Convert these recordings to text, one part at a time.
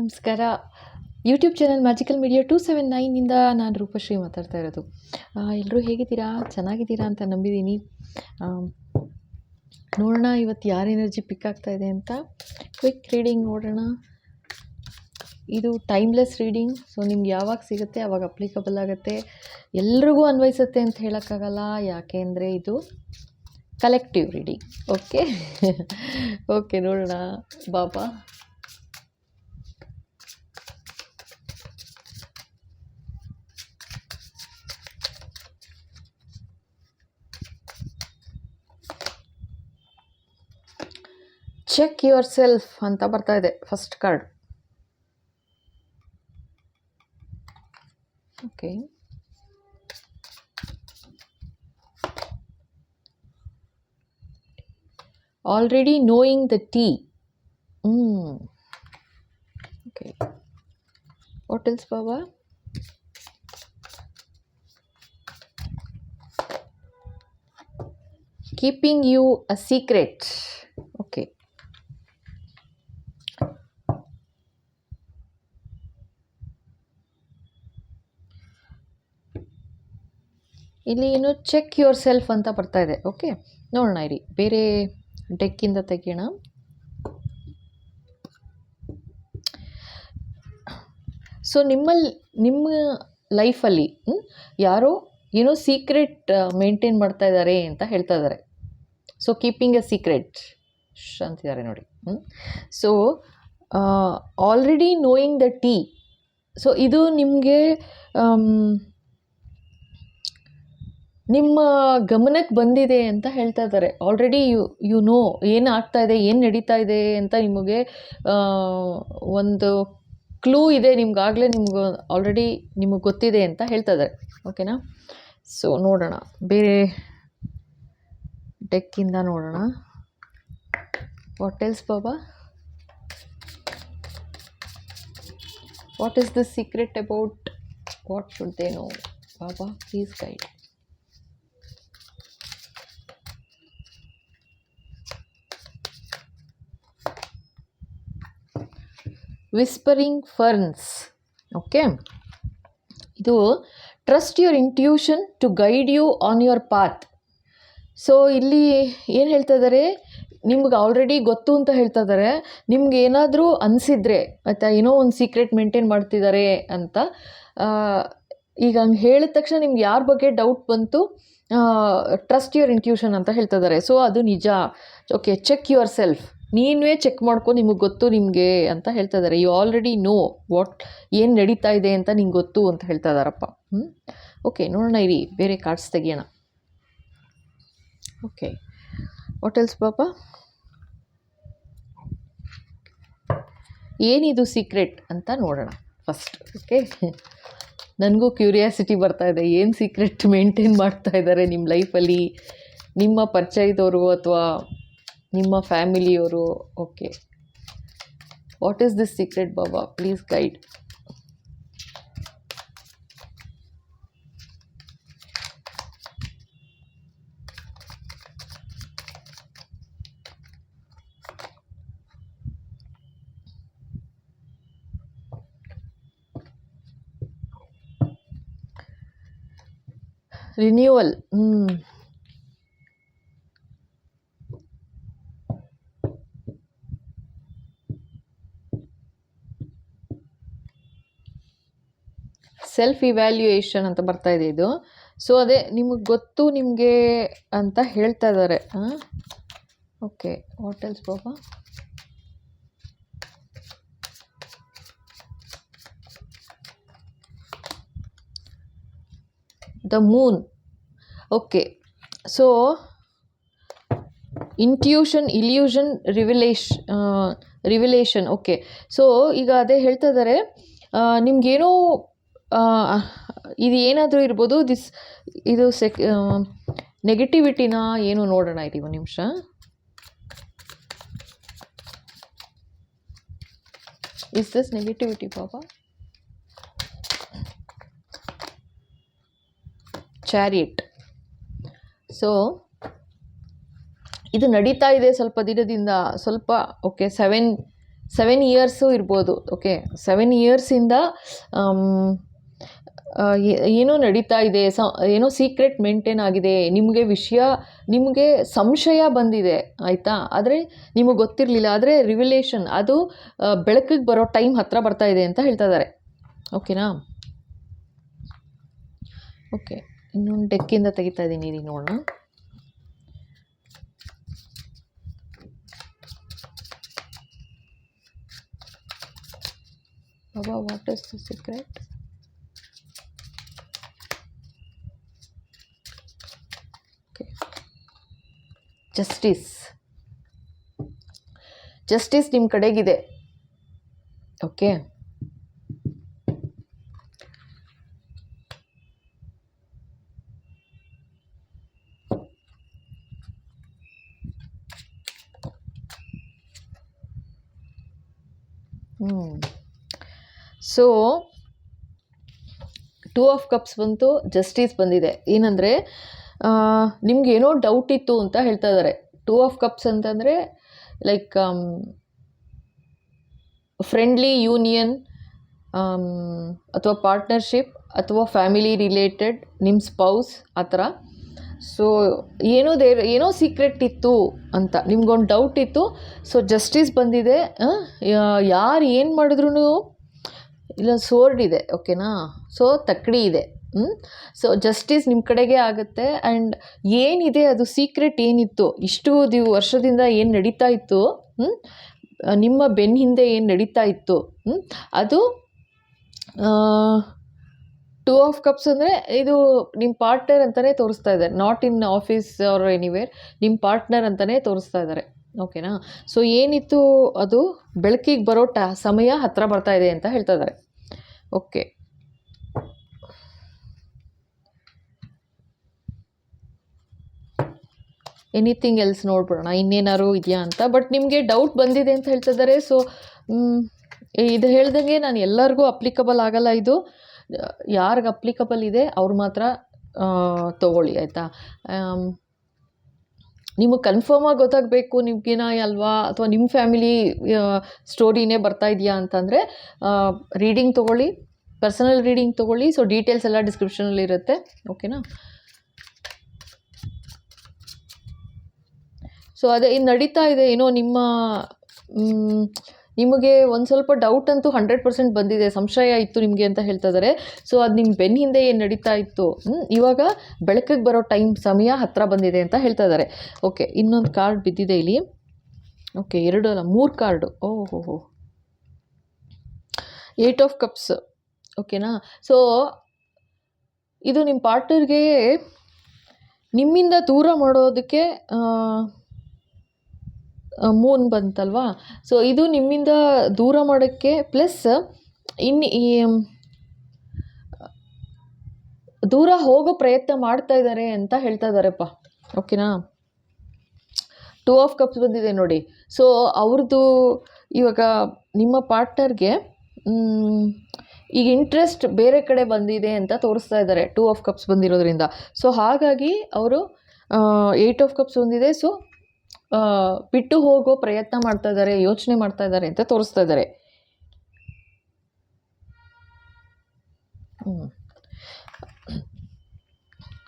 ನಮಸ್ಕಾರ. YouTube channel magical media two seven ನೈನಿಂದ ನಾನು ರೂಪಶ್ರೀ ಮಾತಾಡ್ತಾ ಇರೋದು. ಎಲ್ಲರೂ ಹೇಗಿದ್ದೀರಾ? ಚೆನ್ನಾಗಿದ್ದೀರಾ ಅಂತ ನಂಬಿದ್ದೀನಿ. ನೋಡೋಣ ಇವತ್ತು ಯಾರ ಎನರ್ಜಿ ಪಿಕ್ ಆಗ್ತಾ ಇದೆ ಅಂತ. ಕ್ವಿಕ್ ರೀಡಿಂಗ್ ನೋಡೋಣ. ಇದು ಟೈಮ್ಲೆಸ್ ರೀಡಿಂಗ್ ಸೊ ನಿಮ್ಗೆ ಯಾವಾಗ ಸಿಗುತ್ತೆ ಆವಾಗ ಅಪ್ಲಿಕಬಲ್ ಆಗುತ್ತೆ. ಎಲ್ರಿಗೂ ಅನ್ವಯಿಸುತ್ತೆ ಅಂತ ಹೇಳೋಕ್ಕಾಗಲ್ಲ. ಯಾಕೆ ಅಂದರೆ ಇದು ಕಲೆಕ್ಟಿವ್ ರೀಡಿಂಗ್ ಓಕೆ ಓಕೆ ನೋಡೋಣ. ಬಾಬಾ. ಚೆಕ್ ಯುವರ್ ಸೆಲ್ಫ್ ಅಂತ ಬರ್ತಾ ಇದೆ first card okay already knowing the tea hmm okay what else Baba keeping you a secret okay ಇಲ್ಲಿ ಏನು ಚೆಕ್ ಯುವರ್ ಸೆಲ್ಫ್ ಅಂತ ಬರ್ತಾ ಇದೆ. ಓಕೆ ನೋಡೋಣ ಇರಿ ಬೇರೆ ಡೆಕ್ಕಿಂದ ತೆಗಿಯೋಣ. ಸೊ ನಿಮ್ಮಲ್ಲಿ ನಿಮ್ಮ ಲೈಫಲ್ಲಿ ಯಾರೋ ಏನೋ ಸೀಕ್ರೆಟ್ ಮೇಂಟೈನ್ ಮಾಡ್ತಾ ಇದ್ದಾರೆ ಅಂತ ಹೇಳ್ತಾ ಇದ್ದಾರೆ ಸೊ ಕೀಪಿಂಗ್ ಎ ಸೀಕ್ರೆಟ್ ಅಂತಿದ್ದಾರೆ ನೋಡಿ. So already knowing the tea so ಇದು ನಿಮಗೆ ನಿಮ್ಮ ಗಮನಕ್ಕೆ ಬಂದಿದೆ ಅಂತ ಹೇಳ್ತಾ ಇದ್ದಾರೆ. ಆಲ್ರೆಡಿ ಯು ಯು ನೋ ಏನು ಆಗ್ತಾ ಇದೆ, ಏನು ನಡೀತಾ ಇದೆ ಅಂತ ನಿಮಗೆ ಒಂದು ಕ್ಲೂ ಇದೆ. ನಿಮ್ಗಾಗಲೇ ನಿಮ್ಗೆ ಆಲ್ರೆಡಿ ನಿಮಗೆ ಗೊತ್ತಿದೆ ಅಂತ ಹೇಳ್ತಾ ಇದ್ದಾರೆ. ಓಕೆನಾ ಸೊ ನೋಡೋಣ. ಬೇರೆ ಡೆಕ್ಕಿಂದ ನೋಡೋಣ. What else Baba what is the secret about what should they know Baba please guide whispering ferns okay ಇದು trust your intuition to guide you on your path so ಇಲ್ಲಿ ಏನು ಹೇಳ್ತಾ ಇದ್ದಾರೆ ನಿಮ್ಗೆ ಆಲ್ರೆಡಿ ಗೊತ್ತು ಅಂತ ಹೇಳ್ತಾ ಇದ್ದಾರೆ ನಿಮ್ಗೆ ಏನಾದರೂ ಅನಿಸಿದರೆ, ಆಯಿತಾ? ಏನೋ ಒಂದು ಸೀಕ್ರೆಟ್ ಮೇಂಟೈನ್ ಮಾಡ್ತಿದ್ದಾರೆ ಅಂತ. ಈಗ ಹಂಗೆ ಹೇಳಿದ ತಕ್ಷಣ ನಿಮ್ಗೆ ಯಾರ ಬಗ್ಗೆ ಡೌಟ್ ಬಂತು? ಟ್ರಸ್ಟ್ ಯುವರ್ ಇಂಟ್ಯೂಷನ್ ಅಂತ ಹೇಳ್ತಾ ಇದ್ದಾರೆ ಸೊ ಅದು ನಿಜ. ಓಕೆ ಚೆಕ್ ಯುವರ್ ಸೆಲ್ಫ್ ನೀವೇ ಚೆಕ್ ಮಾಡ್ಕೊ, ನಿಮಗೆ ಗೊತ್ತು ನಿಮಗೆ ಅಂತ ಹೇಳ್ತಾ ಇದ್ದಾರೆ ಯು ಆಲ್ರೆಡಿ ನೋ ವಾಟ್ ಏನು ನಡೀತಾ ಇದೆ ಅಂತ ನಿಂಗೆ ಗೊತ್ತು ಅಂತ ಹೇಳ್ತಾ ಇದ್ದಾರಪ್ಪ ಹ್ಞೂ ಓಕೆ ನೋಡೋಣ ಇರಿ, ಬೇರೆ ಕಾರ್ಡ್ಸ್ ತೆಗಿಯೋಣ. ಓಕೆ ವಾಟ್ ಪಾಪ? ಏನಿದು ಸೀಕ್ರೆಟ್ ಅಂತ ನೋಡೋಣ ಫಸ್ಟ್ ಓಕೆ ನನಗೂ ಕ್ಯೂರಿಯಾಸಿಟಿ ಬರ್ತಾ ಇದೆ. ಏನು ಸೀಕ್ರೆಟ್ ಮೇಂಟೈನ್ ಮಾಡ್ತಾ ಇದ್ದಾರೆ ನಿಮ್ಮ ಲೈಫಲ್ಲಿ ನಿಮ್ಮ ಪರಿಚಯದವರು ಅಥವಾ ನಿಮ್ಮ ಫ್ಯಾಮಿಲಿಯವರು okay. What is this secret Baba please guide renewal hmm self evaluation ಅಂತ ಬರ್ತಾ ಇದೆ ಇದು. ಸೊ ಅದೇ ನಿಮಗೆ ಗೊತ್ತು ನಿಮಗೆ ಅಂತ ಹೇಳ್ತಾ ಇದ್ದಾರೆ okay hotels Baba the moon okay so intuition illusion revelation revelation okay so ಈಗ ಅದೇ ಹೇಳ್ತಾ ಇದ್ದಾರೆ ನಿಮ್ಗೇನೋ ಇದು ಏನಾದರೂ ಇರ್ಬೋದು ದಿಸ್ ಇದು ಸೆಕ್ ನೆಗೆಟಿವಿಟಿನ ಏನು ನೋಡೋಣ ಇರಿ ಒಂದು ನಿಮಿಷ. ಇಸ್ ದಿಸ್ ನೆಗೆಟಿವಿಟಿ ಪಾಪ ಚಾರಿಯಟ್ ಸೊ ಇದು ನಡೀತಾ ಇದೆ ಸ್ವಲ್ಪ ದಿನದಿಂದ, ಸ್ವಲ್ಪ ಓಕೆ ಸೆವೆನ್ ಸೆವೆನ್ ಇಯರ್ಸು ಇರ್ಬೋದು ಓಕೆ ಸೆವೆನ್ ಇಯರ್ಸಿಂದ ಏನೋ ನಡೀತಾ ಇದೆ, ಸ, ಏನೋ ಸೀಕ್ರೆಟ್ ಮೇಂಟೈನ್ ಆಗಿದೆ, ನಿಮಗೆ ವಿಷಯ, ನಿಮಗೆ ಸಂಶಯ ಬಂದಿದೆ, ಆಯಿತಾ? ಆದರೆ ನಿಮಗೆ ಗೊತ್ತಿರಲಿಲ್ಲ, ಆದರೆ ರಿವಿಲೇಷನ್ ಅದು ಬೆಳಕಿಗೆ ಬರೋ ಟೈಮ್ ಹತ್ತಿರ ಬರ್ತಾ ಇದೆ ಅಂತ ಹೇಳ್ತಾ ಇದ್ದಾರೆ ಓಕೆನಾ ಓಕೆ ಇನ್ನೊಂದು ಡೆಕ್ಕಿಂದ ತೆಗಿತಾ ಇದ್ದೀನಿ ಇಲ್ಲಿ ನೋಡೋಣ. Baba what is the secret okay justice justice ನಿಮ್ಮ ಕಡೆಗಿದೆ. ಓಕೆ ಹ್ಞೂ ಸೊ ಟೂ ಆಫ್ ಕಪ್ಸ್ ಬಂತು ಜಸ್ಟಿಸ್ ಬಂದಿದೆ. ಏನಂದರೆ ನಿಮ್ಗೆ ಏನೋ ಡೌಟ್ ಇತ್ತು ಅಂತ ಹೇಳ್ತಾ ಇದ್ದಾರೆ ಟೂ ಆಫ್ ಕಪ್ಸ್ ಅಂತಂದರೆ ಲೈಕ್ ಫ್ರೆಂಡ್ಲಿ ಯೂನಿಯನ್ ಅಥವಾ ಪಾರ್ಟ್ನರ್ಶಿಪ್ ಅಥವಾ ಫ್ಯಾಮಿಲಿ ರಿಲೇಟೆಡ್ ನಿಮ್ಮ ಸ್ಪೌಸ್ ಆ ಥರ. ಸೊ ಏನೋ ದೇ ಏನೋ ಸೀಕ್ರೆಟ್ ಇತ್ತು ಅಂತ. ನಿಮ್ಗೊಂದು ಡೌಟ್ ಇತ್ತು. ಸೊ ಜಸ್ಟಿಸ್ ಬಂದಿದೆ. ಯಾರು ಏನು ಮಾಡಿದ್ರು ಇಲ್ಲ ಸೋರ್ಡ್ ಇದೆ ಓಕೆನಾ ಸೊ ತಕ್ಕಡಿ ಇದೆ. ಸೊ ಜಸ್ಟಿಸ್ ನಿಮ್ಮ ಕಡೆಗೆ ಆಗುತ್ತೆ ಆ್ಯಂಡ್ ಏನಿದೆ ಅದು ಸೀಕ್ರೆಟ್ ಏನಿತ್ತು? ಇಷ್ಟು ದಿವ್, ವರ್ಷದಿಂದ ಏನು ನಡೀತಾ ಇತ್ತು? ನಿಮ್ಮ ಬೆನ್ನ ಹಿಂದೆ ಏನು ನಡೀತಾ ಇತ್ತು? ಅದು ಟೂ ಆಫ್ ಕಪ್ಸ್ ಅಂದರೆ ಇದು ನಿಮ್ಮ ಪಾರ್ಟ್ನರ್ ಅಂತಲೇ ತೋರಿಸ್ತಾ ಇದ್ದಾರೆ. Not in office or anywhere ನಿಮ್ಮ ಪಾರ್ಟ್ನರ್ ಅಂತಲೇ ತೋರಿಸ್ತಾ ಇದ್ದಾರೆ. ಓಕೆನಾ ಸೊ ಏನಿತ್ತು ಅದು? ಬೆಳಕಿಗೆ ಬರೋ ಟ, ಸಮಯ ಹತ್ತಿರ ಬರ್ತಾ ಇದೆ ಅಂತ ಹೇಳ್ತಾ ಇದ್ದಾರೆ. ಓಕೆ ಎನಿಥಿಂಗ್ ಎಲ್ಸ್ ನೋಡ್ಬಿಡೋಣ, ಇನ್ನೇನಾದ್ರು ಇದೆಯಾ ಅಂತ. ಬಟ್ ನಿಮಗೆ ಡೌಟ್ ಬಂದಿದೆ ಅಂತ ಹೇಳ್ತಿದ್ದಾರೆ ಸೊ ಇದು ಹೇಳ್ದಂಗೆ ನಾನು ಎಲ್ಲರಿಗೂ ಅಪ್ಲಿಕಬಲ್ ಆಗಲ್ಲ ಇದು. ಯಾರಿಗೆ ಅಪ್ಲಿಕಬಲ್ ಇದೆ, ಅವ್ರು ಮಾತ್ರ ತೊಗೊಳ್ಳಿ, ಆಯಿತಾ? ನಿಮಗೆ ಕನ್ಫರ್ಮಾಗಿ ಗೊತ್ತಾಗಬೇಕು ನಿಮಗೇನ ಅಲ್ವಾ? ಅಥವಾ ನಿಮ್ಮ ಫ್ಯಾಮಿಲಿ ಸ್ಟೋರಿನೇ ಬರ್ತಾ ಇದೆಯಾ ಅಂತಂದರೆ ರೀಡಿಂಗ್ ತೊಗೊಳ್ಳಿ ಪರ್ಸನಲ್ ರೀಡಿಂಗ್ ತೊಗೊಳ್ಳಿ ಸೊ ಡೀಟೇಲ್ಸ್ ಎಲ್ಲ ಡಿಸ್ಕ್ರಿಪ್ಷನಲ್ಲಿ ಇರುತ್ತೆ ಓಕೆನಾ ಸೊ ಅದೇ ನಡೀತಾ ಇದೆ, ಏನೋ ನಿಮ್ಮ ನಿಮಗೆ ಒಂದು ಸ್ವಲ್ಪ ಡೌಟ್ ಅಂತೂ ಹಂಡ್ರೆಡ್ ಪರ್ಸೆಂಟ್ ಬಂದಿದೆ, ಸಂಶಯ ಇತ್ತು ನಿಮಗೆ ಅಂತ ಹೇಳ್ತಾ ಇದ್ದಾರೆ ಸೊ ಅದು ನಿಮ್ಮ ಬೆನ್ನ ಹಿಂದೆ ಏನು ನಡೀತಾ ಇತ್ತು? ಇವಾಗ ಬೆಳಕಿಗೆ ಬರೋ ಟೈಮ್ ಸಮಯ ಹತ್ತಿರ ಬಂದಿದೆ ಅಂತ ಹೇಳ್ತಾ ಇದ್ದಾರೆ ಓಕೆ ಇನ್ನೊಂದು ಕಾರ್ಡ್ ಬಿದ್ದಿದೆ ಇಲ್ಲಿ. ಓಕೆ ಎರಡು ಅಲ್ಲ, ಮೂರು ಕಾರ್ಡು ಓಹೋ ಹೋ ಏಯ್ಟ್ ಆಫ್ ಕಪ್ಸ್ ಓಕೆನಾ ಸೊ ಇದು ನಿಮ್ಮ ಪಾರ್ಟ್ನರ್ಗೆ ನಿಮ್ಮಿಂದ ದೂರ ಮಾಡೋದಕ್ಕೆ ಮೂನ್ ಬಂತಲ್ವಾ? ಸೊ ಇದು ನಿಮ್ಮಿಂದ ದೂರ ಮಾಡೋಕ್ಕೆ ಪ್ಲಸ್ ಇನ್ನು ಈ ದೂರ ಹೋಗೋ ಪ್ರಯತ್ನ ಮಾಡ್ತಾ ಇದ್ದಾರೆ ಅಂತ ಹೇಳ್ತಾ ಇದ್ದಾರೆಪ್ಪ ಓಕೆನಾ ಟೂ ಆಫ್ ಕಪ್ಸ್ ಬಂದಿದೆ ನೋಡಿ. ಸೊ ಅವ್ರದ್ದು ಇವಾಗ ನಿಮ್ಮ ಪಾರ್ಟ್ನರ್ಗೆ ಈಗ ಇಂಟ್ರೆಸ್ಟ್ ಬೇರೆ ಕಡೆ ಬಂದಿದೆ ಅಂತ ತೋರಿಸ್ತಾ ಇದ್ದಾರೆ ಟೂ ಆಫ್ ಕಪ್ಸ್ ಬಂದಿರೋದ್ರಿಂದ. ಸೊ ಹಾಗಾಗಿ ಅವರು ಏಯ್ಟ್ ಆಫ್ ಕಪ್ಸ್ ಬಂದಿದೆ ಸೊ ಬಿಟ್ಟು ಹೋಗೋ ಪ್ರಯತ್ನ ಮಾಡ್ತಾ ಇದ್ದಾರೆ ಯೋಚನೆ ಮಾಡ್ತಾ ಇದ್ದಾರೆ ಅಂತ ತೋರಿಸ್ತಾ ಇದ್ದಾರೆ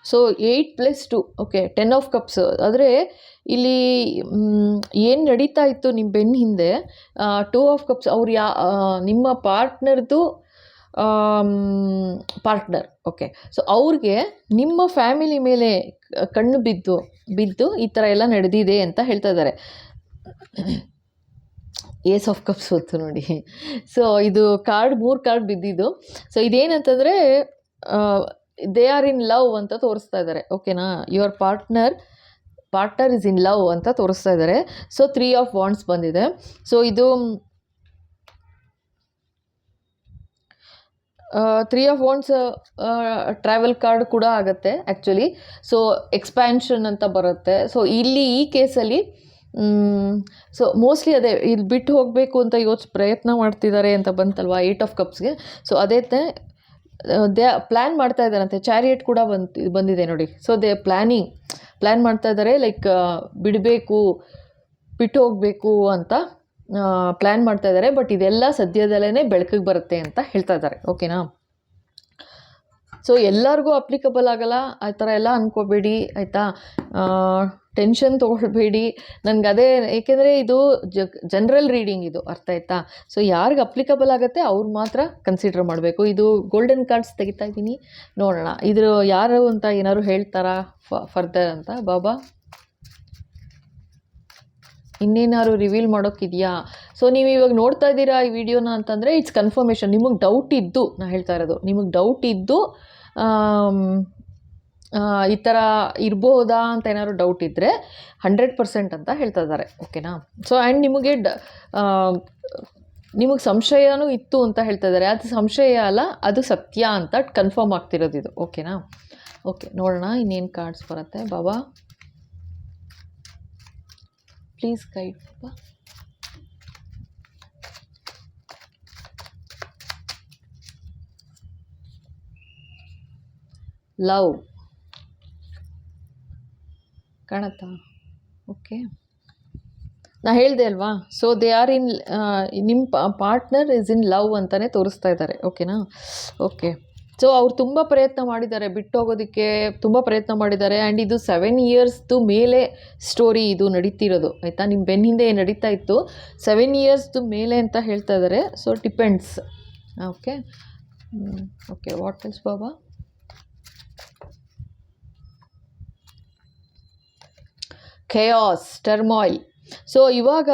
so eight plus two okay ten of cups ಆದರೆ, ಇಲ್ಲಿ ಏನು ನಡೀತಾ ಇತ್ತು ನಿಮ್ಮ ಬೆನ್ನ ಹಿಂದೆ ಟೂ ಆಫ್ ಕಪ್ಸ್ ಅವ್ರು ಯಾ ನಿಮ್ಮ ಪಾರ್ಟ್ನರ್ದು ಪಾರ್ಟ್ನರ್ ಓಕೆ ಸೊ ಅವ್ರಿಗೆ ನಿಮ್ಮ ಫ್ಯಾಮಿಲಿ ಮೇಲೆ ಕಣ್ಣು ಬಿದ್ದು ಬಿದ್ದು ಈ ಥರ ಎಲ್ಲ ನಡೆದಿದೆ ಅಂತ ಹೇಳ್ತಾ ಇದ್ದಾರೆ. ಏಸ್ ಆಫ್ ಕಪ್ಸ್ ಹೊತ್ತು ನೋಡಿ. ಸೊ ಇದು ಕಾರ್ಡ್ ಮೂರು ಕಾರ್ಡ್ ಬಿದ್ದಿದ್ದು. ಸೊ ಇದೇನಂತಂದರೆ ದೇ ಆರ್ ಇನ್ ಲವ್ ಅಂತ ತೋರಿಸ್ತಾ ಇದ್ದಾರೆ. ಓಕೆನಾ your partner partner is in love ಅಂತ ತೋರಿಸ್ತಾ ಇದ್ದಾರೆ. ಸೊ ತ್ರೀ ಆಫ್ ವಾಂಡ್ಸ್ ಬಂದಿದೆ. ಸೊ ಇದು three of wands travel card ಕೂಡ ಆಗುತ್ತೆ ಆ್ಯಕ್ಚುಲಿ ಸೊ ಎಕ್ಸ್ಪ್ಯಾನ್ಷನ್ ಅಂತ ಬರುತ್ತೆ. ಸೊ ಇಲ್ಲಿ ಈ ಕೇಸಲ್ಲಿ ಸೊ ಮೋಸ್ಟ್ಲಿ ಅದೇ, ಇಲ್ಲಿ ಬಿಟ್ಟು ಹೋಗಬೇಕು ಅಂತ ಯೋಚ್, ಪ್ರಯತ್ನ ಮಾಡ್ತಿದ್ದಾರೆ ಅಂತ ಬಂತಲ್ವಾ ಏಟ್ ಆಫ್ ಕಪ್ಸ್ಗೆ ಸೊ ಅದೇ ದೇ ಪ್ಲ್ಯಾನ್ ಮಾಡ್ತಾ ಇದ್ದಾರಂತೆ. ಚಾರಿಯೇಟ್ ಕೂಡ ಬಂತು, ಬಂದಿದೆ ನೋಡಿ. ಸೊ ದೇ ಪ್ಲ್ಯಾನಿಂಗ್ ಪ್ಲ್ಯಾನ್ ಮಾಡ್ತಾ ಇದ್ದಾರೆ ಲೈಕ್ ಬಿಡಬೇಕು, ಬಿಟ್ಟು ಹೋಗಬೇಕು ಅಂತ. ಪ್ಲ್ಯಾನ್ ಮಾಡ್ತಾ ಇದ್ದಾರೆ ಬಟ್ ಇದೆಲ್ಲ ಸದ್ಯದಲ್ಲೇ ಬೆಳಕಿಗೆ ಬರುತ್ತೆ ಅಂತ ಹೇಳ್ತಾ ಇದ್ದಾರೆ ಓಕೆನಾ ಸೊ ಎಲ್ಲರಿಗೂ ಅಪ್ಲಿಕಬಲ್ ಆಗಲ್ಲ, ಆ ಥರ ಎಲ್ಲ ಅಂದ್ಕೋಬೇಡಿ ಆಯಿತಾ? ಟೆನ್ಷನ್ ತೊಗೊಳ್ಬೇಡಿ. ನನಗೆ ಅದೇ, ಏಕೆಂದರೆ ಇದು ಜನರಲ್ ರೀಡಿಂಗ್ ಇದು, ಅರ್ಥ ಆಯ್ತಾ? ಸೊ ಯಾರಿಗೆ ಅಪ್ಲಿಕಬಲ್ ಆಗುತ್ತೆ, ಅವ್ರು ಮಾತ್ರ ಕನ್ಸಿಡರ್ ಮಾಡಬೇಕು. ಇದು ಗೋಲ್ಡನ್ ಕಾರ್ಡ್ಸ್ ತೆಗಿತಾ ಇದ್ದೀನಿ. ನೋಡೋಣ. ಇದ್ರ ಯಾರು ಅಂತ ಏನಾದ್ರು ಹೇಳ್ತಾರಾ ಫರ್ದರ್ ಅಂತ? ಬಾಬಾ? ಇನ್ನೇನಾದ್ರು ರಿವೀಲ್ ಮಾಡೋಕ್ಕಿದೆಯಾ ಸೊ ನೀವು ಇವಾಗ ನೋಡ್ತಾ ಇದ್ದೀರಾ ಈ ವಿಡಿಯೋನ ಅಂತಂದರೆ ಇಟ್ಸ್ ಕನ್ಫರ್ಮೇಷನ್ ನಿಮಗೆ ಡೌಟ್ ಇದ್ದು ನಾನು ಹೇಳ್ತಾ ಇರೋದು, ನಿಮಗೆ ಡೌಟ್ ಇದ್ದು ಈ ಥರ ಇರ್ಬೋದಾ ಅಂತ ಏನಾದ್ರು ಡೌಟ್ ಇದ್ದರೆ ಹಂಡ್ರೆಡ್ ಪರ್ಸೆಂಟ್ ಅಂತ ಹೇಳ್ತಾ ಇದ್ದಾರೆ ಓಕೆನಾ ಸೊ ಆ್ಯಂಡ್ ನಿಮಗೆ ಡ ನಿಮಗೆ ಸಂಶಯನೂ ಇತ್ತು ಅಂತ ಹೇಳ್ತಾ ಇದ್ದಾರೆ. ಅದು ಸಂಶಯ ಅಲ್ಲ, ಅದು ಸತ್ಯ ಅಂತ ಕನ್ಫರ್ಮ್ ಆಗ್ತಿರೋದು ಇದು ಓಕೆನಾ ಓಕೆ ನೋಡೋಣ ಇನ್ನೇನು ಕಾರ್ಡ್ಸ್ ಬರುತ್ತೆ. Baba? Please guide Baba love. ಕಾಣತ್ತಾ? ಓಕೆ. ನಾ ಹೇಳಿದೆ ಅಲ್ವಾ? ಸೊ ದೇ ಆರ್ ಇನ್ ನಿಮ್ಮ ಪಾರ್ಟ್ನರ್ ಇಸ್ ಇನ್ ಲವ್ ಅಂತಲೇ ತೋರಿಸ್ತಾ ಇದ್ದಾರೆ. ಓಕೆನಾ ಓಕೆ ಸೊ ಅವ್ರು ತುಂಬ ಪ್ರಯತ್ನ ಮಾಡಿದ್ದಾರೆ, ಬಿಟ್ಟೋಗೋದಕ್ಕೆ ತುಂಬ ಪ್ರಯತ್ನ ಮಾಡಿದ್ದಾರೆ. ಆ್ಯಂಡ್ ಇದು ಸೆವೆನ್ ಇಯರ್ಸ್ದು ಮೇಲೆ ಸ್ಟೋರಿ ಇದು ನಡೀತಿರೋದು, ಆಯಿತಾ? ನಿಮ್ಮ ಬೆನ್ನ ಹಿಂದೆ ನಡೀತಾ ಇತ್ತು. ಸೆವೆನ್ ಇಯರ್ಸ್ದು ಮೇಲೆ ಅಂತ ಹೇಳ್ತಾ ಇದ್ದಾರೆ so depends okay okay what is Baba? Chaos turmoil so ಇವಾಗ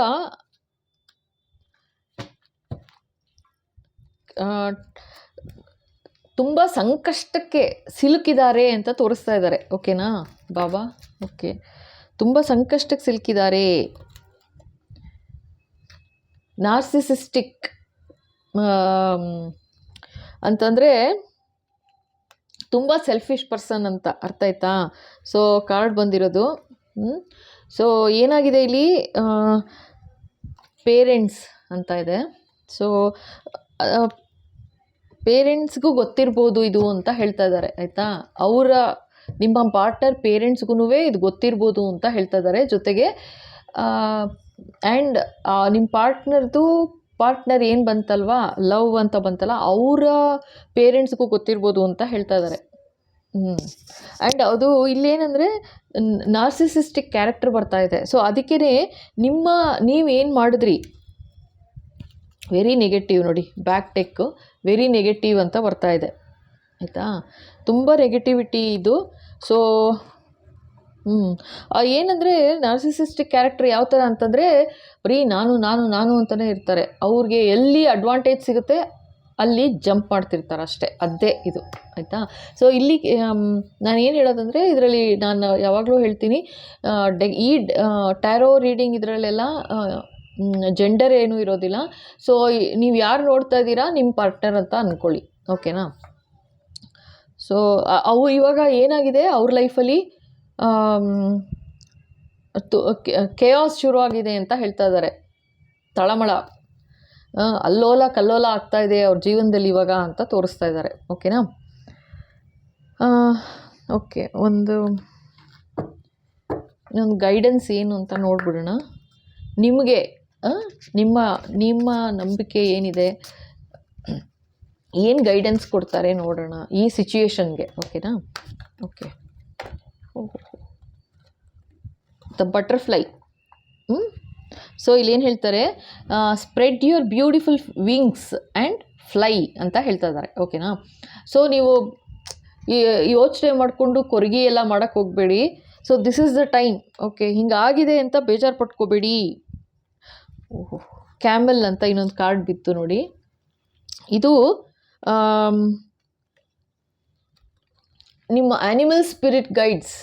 ತುಂಬ ಸಂಕಷ್ಟಕ್ಕೆ ಸಿಲುಕಿದ್ದಾರೆ ಅಂತ ತೋರಿಸ್ತಾ ಇದ್ದಾರೆ. ಓಕೆನಾ? ಬಾಬಾ? ಓಕೆ. ತುಂಬ ಸಂಕಷ್ಟಕ್ಕೆ ಸಿಲುಕಿದ್ದಾರೆ. ನಾರ್ಸಿಸಿಸ್ಟಿಕ್ ಅಂತಂದರೆ ತುಂಬ ಸೆಲ್ಫಿಶ್ ಪರ್ಸನ್ ಅಂತ ಅರ್ಥ ಆಯ್ತಾ? ಸೊ, ಕಾರ್ಡ್ ಬಂದಿರೋದು. ಸೊ, ಏನಾಗಿದೆ ಇಲ್ಲಿ? ಪೇರೆಂಟ್ಸ್ ಅಂತ ಇದೆ. ಸೊ ಪೇರೆಂಟ್ಸ್ಗೂ ಗೊತ್ತಿರ್ಬೋದು ಇದು ಅಂತ ಹೇಳ್ತಾ ಇದ್ದಾರೆ, ಆಯಿತಾ? ಅವರ, ನಿಮ್ಮ ಪಾರ್ಟ್ನರ್ ಪೇರೆಂಟ್ಸ್ಗೂ ಇದು ಗೊತ್ತಿರ್ಬೋದು ಅಂತ ಹೇಳ್ತಾ ಇದ್ದಾರೆ. ಜೊತೆಗೆ ಆ್ಯಂಡ್ ನಿಮ್ಮ ಪಾರ್ಟ್ನರ್ದು, ಪಾರ್ಟ್ನರ್ ಏನು ಬಂತಲ್ವಾ? ಲವ್ ಅಂತ ಬಂತಲ್ಲ, ಅವರ ಪೇರೆಂಟ್ಸ್ಗೂ ಗೊತ್ತಿರ್ಬೋದು ಅಂತ ಹೇಳ್ತಾ ಇದ್ದಾರೆ. ಹ್ಞೂ ಆ್ಯಂಡ್ ಅದು ಇಲ್ಲೇನಂದರೆ ನಾರ್ಸಿಸಿಸ್ಟಿಕ್ ಕ್ಯಾರೆಕ್ಟರ್ ಬರ್ತಾ ಇದೆ. ಸೊ ಅದಕ್ಕೇ ನಿಮ್ಮ, ನೀವೇನು ಮಾಡಿದ್ರಿ? ವೆರಿ ನೆಗೆಟಿವ್ ನೋಡಿ. ಬ್ಯಾಕ್ ಟೆಕ್ ವೆರಿ ನೆಗೆಟಿವ್ ಅಂತ ಬರ್ತಾ ಇದೆ. ಆಯಿತಾ? ತುಂಬ ನೆಗೆಟಿವಿಟಿ ಇದು. ಸೊ ಹ್ಞೂ ಏನಂದರೆ ನಾರ್ಸಿಸಿಸ್ಟಿಕ್ ಕ್ಯಾರೆಕ್ಟರ್ ಯಾವ ಥರ ಅಂತಂದರೆ, ಬರೀ ನಾನು ನಾನು ನಾನು ಅಂತಲೇ ಇರ್ತಾರೆ. ಅವ್ರಿಗೆ ಎಲ್ಲಿ ಅಡ್ವಾಂಟೇಜ್ ಸಿಗುತ್ತೆ, ಅಲ್ಲಿ ಜಂಪ್ ಮಾಡ್ತಿರ್ತಾರೆ ಅಷ್ಟೇ. ಅದೇ ಇದು. ಆಯಿತಾ? ಸೊ ಇಲ್ಲಿ ನಾನು ಏನು ಹೇಳೋದಂದರೆ, ಇದರಲ್ಲಿ ನಾನು ಯಾವಾಗಲೂ ಹೇಳ್ತೀನಿ ಡೆ, ಈ ಟ್ಯಾರೋ ರೀಡಿಂಗ್ ಇದರಲ್ಲೆಲ್ಲ ಜೆಂಡರ್ ಏನೂ ಇರೋದಿಲ್ಲ. ಸೊ ನೀವು ಯಾರು ನೋಡ್ತಾ ಇದ್ದೀರಾ ನಿಮ್ಮ ಪಾರ್ಟ್ನರ್ ಅಂತ ಅಂದ್ಕೊಳ್ಳಿ ಓಕೆನಾ ಸೊ ಅವು ಇವಾಗ ಏನಾಗಿದೆ, ಅವ್ರ ಲೈಫಲ್ಲಿ ಕೆಯಾಸ್ ಶುರುವಾಗಿದೆ ಅಂತ ಹೇಳ್ತಾ ಇದ್ದಾರೆ ತಳಮಳ. ಅಲ್ಲೋಲ ಕಲ್ಲೋಲ ಆಗ್ತಾ ಇದೆ ಅವ್ರ ಜೀವನದಲ್ಲಿ ಇವಾಗ ಅಂತ ತೋರಿಸ್ತಾ ಇದ್ದಾರೆ ಓಕೆನಾ ಓಕೆ ಒಂದು ಒಂದು ಗೈಡೆನ್ಸ್ ಏನು ಅಂತ ನೋಡ್ಬಿಡೋಣ. ನಿಮಗೆ ನಿಮ್ಮ ನಿಮ್ಮ ನಂಬಿಕೆ ಏನಿದೆ? ಏನು ಗೈಡೆನ್ಸ್ ಕೊಡ್ತಾರೆ ನೋಡೋಣ ಈ ಸಿಚುಯೇಷನ್ಗೆ ಓಕೆನಾ ಓಕೆ ದ ಬಟರ್ಫ್ಲೈ ಹ್ಞೂ ಸೊ ಇಲ್ಲೇನು ಹೇಳ್ತಾರೆ? Spread your beautiful wings and fly ಅಂತ ಹೇಳ್ತಾ ಇದ್ದಾರೆ ಓಕೆನಾ ಸೊ ನೀವು ಯೋಚನೆ ಮಾಡಿಕೊಂಡು ಕೊರಗಿ ಎಲ್ಲ ಮಾಡೋಕ್ಕೆ ಹೋಗಬೇಡಿ. So this is the time okay ಹಿಂಗಾಗಿದೆ ಅಂತ ಬೇಜಾರು ಪಟ್ಕೋಬೇಡಿ. ಕ್ಯಾಮೆಲ್ ಅಂತ ಇನ್ನೊಂದು ಕಾರ್ಡ್ ಬಿತ್ತು ನೋಡಿ. ಇದು ನಿಮ್ಮ ಆ್ಯನಿಮಲ್ ಸ್ಪಿರಿಟ್ ಗೈಡ್ಸ್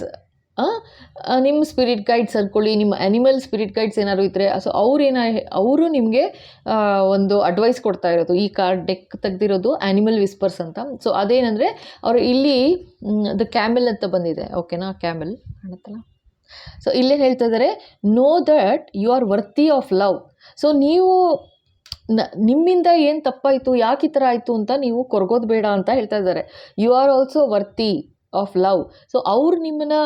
ನಿಮ್ಮ ಸ್ಪಿರಿಟ್ ಗೈಡ್ಸ್ ಅಂದ್ಕೊಳ್ಳಿ ನಿಮ್ಮ ಆ್ಯನಿಮಲ್ ಸ್ಪಿರಿಟ್ ಗೈಡ್ಸ್ ಏನಾದ್ರು ಇದ್ದರೆ ಸೊ ಅವ್ರು ಏನ, ಅವರು ನಿಮಗೆ ಒಂದು ಅಡ್ವೈಸ್ ಕೊಡ್ತಾ ಇರೋದು. ಈ ಕಾರ್ಡ್ ಡೆಕ್ ತೆಗ್ದಿರೋದು ಆ್ಯನಿಮಲ್ ವಿಸ್ಪರ್ಸ್ ಅಂತ. ಸೊ ಅದೇನಂದರೆ, ಅವರು ಇಲ್ಲಿ ದ ಕ್ಯಾಮೆಲ್ ಅಂತ ಬಂದಿದೆ. ಓಕೆನಾ ಕ್ಯಾಮೆಲ್ ಕಾಣುತ್ತಲ್ಲ? ಸೊ ಇಲ್ಲೇನು ಹೇಳ್ತಾ ಇದ್ದಾರೆ know that you are worthy of love so ನೀವು ನ- ನಿಮ್ಮಿಂದ ಏನು ತಪ್ಪಾಯಿತು, ಯಾಕೆ ಈ ಥರ ಆಯಿತು ಅಂತ ನೀವು ಕೊರಗೋದು ಬೇಡ ಅಂತ ಹೇಳ್ತಾ ಇದ್ದಾರೆ you are also worthy of love so ಅವ್ರು ನಿಮ್ಮನ್ನ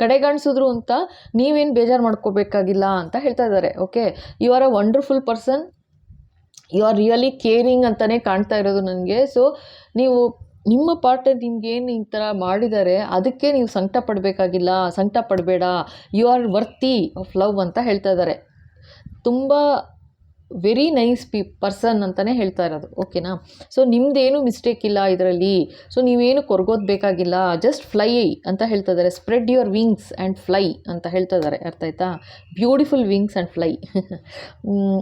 ಕಡೆಗಾಣಿಸಿದ್ರು ಅಂತ ನೀವೇನು ಬೇಜಾರು ಮಾಡ್ಕೋಬೇಕಾಗಿಲ್ಲ ಅಂತ ಹೇಳ್ತಾ ಇದ್ದಾರೆ okay you are a wonderful person you are really caring ಅಂತಲೇ ಕಾಣ್ತಾ ಇರೋದು ನನಗೆ. ಸೊ ನೀವು ನಿಮ್ಮ ಪಾರ್ಟ್ನರ್ ನಿಮ್ಗೇನು ಈ ಥರ ಮಾಡಿದ್ದಾರೆ ಅದಕ್ಕೆ ನೀವು ಸಂಕಟ ಪಡಬೇಕಾಗಿಲ್ಲ, ಸಂಕಟ ಪಡಬೇಡ you are worthy of love ಅಂತ ಹೇಳ್ತಾ ಇದ್ದಾರೆ ತುಂಬ ವೆರಿ ನೈಸ್ ಪಿ ಪರ್ಸನ್ ಅಂತಲೇ ಹೇಳ್ತಾ ಇರೋದು ಓಕೆನಾ ಸೊ ನಿಮ್ಮದೇನು ಮಿಸ್ಟೇಕ್ ಇಲ್ಲ ಇದರಲ್ಲಿ ಸೊ ನೀವೇನು ಕೊರಗೋದು ಬೇಕಾಗಿಲ್ಲ ಜಸ್ಟ್ ಫ್ಲೈ ಅಂತ ಹೇಳ್ತಾ ಇದ್ದಾರೆ spread your wings and fly ಅಂತ ಹೇಳ್ತಾ ಇದ್ದಾರೆ ಅರ್ಥ ಆಯ್ತಾ? ಬ್ಯೂಟಿಫುಲ್ ವಿಂಗ್ಸ್ ಆ್ಯಂಡ್ ಫ್ಲೈ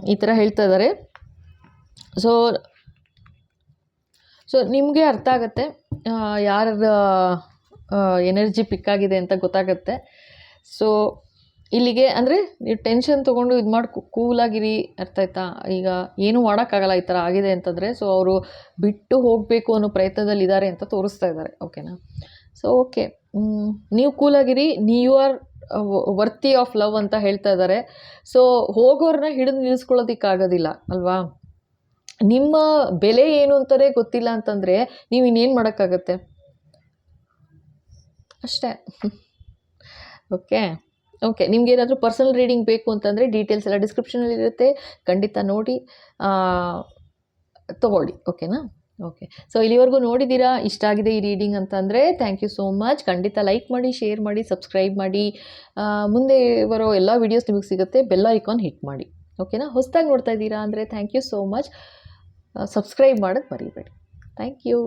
ಈ ಥರ ಹೇಳ್ತಾ ಇದ್ದಾರೆ ಸೊ ಸೊ ನಿಮಗೆ ಅರ್ಥ ಆಗುತ್ತೆ ಯಾರ ಎನರ್ಜಿ ಪಿಕ್ ಆಗಿದೆ ಅಂತ ಗೊತ್ತಾಗುತ್ತೆ. ಸೊ ಇಲ್ಲಿಗೆ ಅಂದರೆ ನೀವು ಟೆನ್ಷನ್ ತೊಗೊಂಡು ಇದು ಮಾಡಿ ಕೂಲಾಗಿರಿ ಅರ್ಥ ಆಯ್ತಾ? ಈಗ ಏನೂ ಮಾಡೋಕ್ಕಾಗಲ್ಲ ಈ ಥರ ಆಗಿದೆ ಅಂತಂದರೆ ಸೊ ಅವರು ಬಿಟ್ಟು ಹೋಗಬೇಕು ಅನ್ನೋ ಪ್ರಯತ್ನದಲ್ಲಿ ಇದ್ದಾರೆ ಅಂತ ತೋರಿಸ್ತಾ ಇದ್ದಾರೆ ಓಕೆನಾ ಸೊ ಓಕೆ ನೀವು ಕೂಲಾಗಿರಿ ನೀವು ಆರ್ ವರ್ತಿ ಆಫ್ ಲವ್ ಅಂತ ಹೇಳ್ತಾ ಇದ್ದಾರೆ ಸೊ ಹೋಗೋರನ್ನ ಹಿಡಿದು ನಿಲ್ಲಿಸ್ಕೊಳ್ಳೋದಕ್ಕಾಗೋದಿಲ್ಲ ಅಲ್ವಾ? ನಿಮ್ಮ ಬೆಲೆ ಏನು ಅಂತಾರೆ ಗೊತ್ತಿಲ್ಲ ಅಂತಂದರೆ ನೀವು ಇನ್ನೇನು ಮಾಡೋಕ್ಕಾಗತ್ತೆ? ಅಷ್ಟೇ. ಓಕೆ. ಓಕೆ, ನಿಮ್ಗೆ ಏನಾದರೂ ಪರ್ಸನಲ್ ರೀಡಿಂಗ್ ಬೇಕು ಅಂತಂದರೆ ಡೀಟೇಲ್ಸ್ ಎಲ್ಲ ಡಿಸ್ಕ್ರಿಪ್ಷನಲ್ಲಿ ಇರುತ್ತೆ. ಖಂಡಿತ ನೋಡಿ ತೊಗೊಳ್ಳಿ. ಓಕೆನಾ? ಓಕೆ. ಸೊ ಇಲ್ಲಿವರೆಗೂ ನೋಡಿದ್ದೀರಾ? ಇಷ್ಟ ಆಗಿದೆ ಈ ರೀಡಿಂಗ್ ಅಂತಂದರೆ ಥ್ಯಾಂಕ್ ಯು ಸೋ ಮಚ್ ಖಂಡಿತ ಲೈಕ್ ಮಾಡಿ ಶೇರ್ ಮಾಡಿ ಸಬ್ಸ್ಕ್ರೈಬ್ ಮಾಡಿ. ಮುಂದೆ ಬರೋ ಎಲ್ಲ ವೀಡಿಯೋಸ್ ನಿಮಗೆ ಸಿಗುತ್ತೆ. ಬೆಲ್ಲ ಐಕಾನ್ ಹಿಟ್ ಮಾಡಿ. ಓಕೆನಾ? ಹೊಸದಾಗಿ ನೋಡ್ತಾ ಇದ್ದೀರಾ ಅಂದರೆ thank you so much subscribe ಮಾಡೋದು ಮರಿಬೇಡಿ. Thank you.